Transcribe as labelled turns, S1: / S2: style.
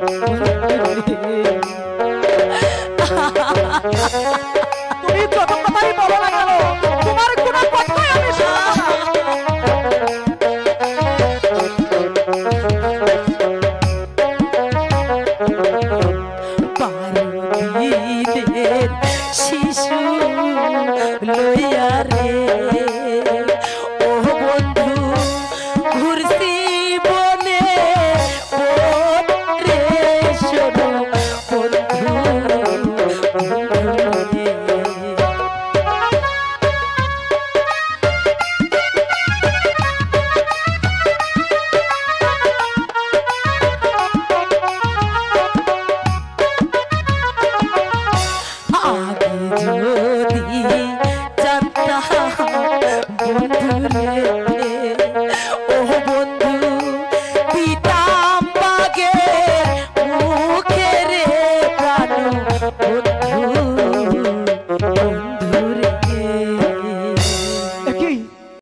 S1: তুমি শিশু লইয়া রে ज्योति चंदा बुध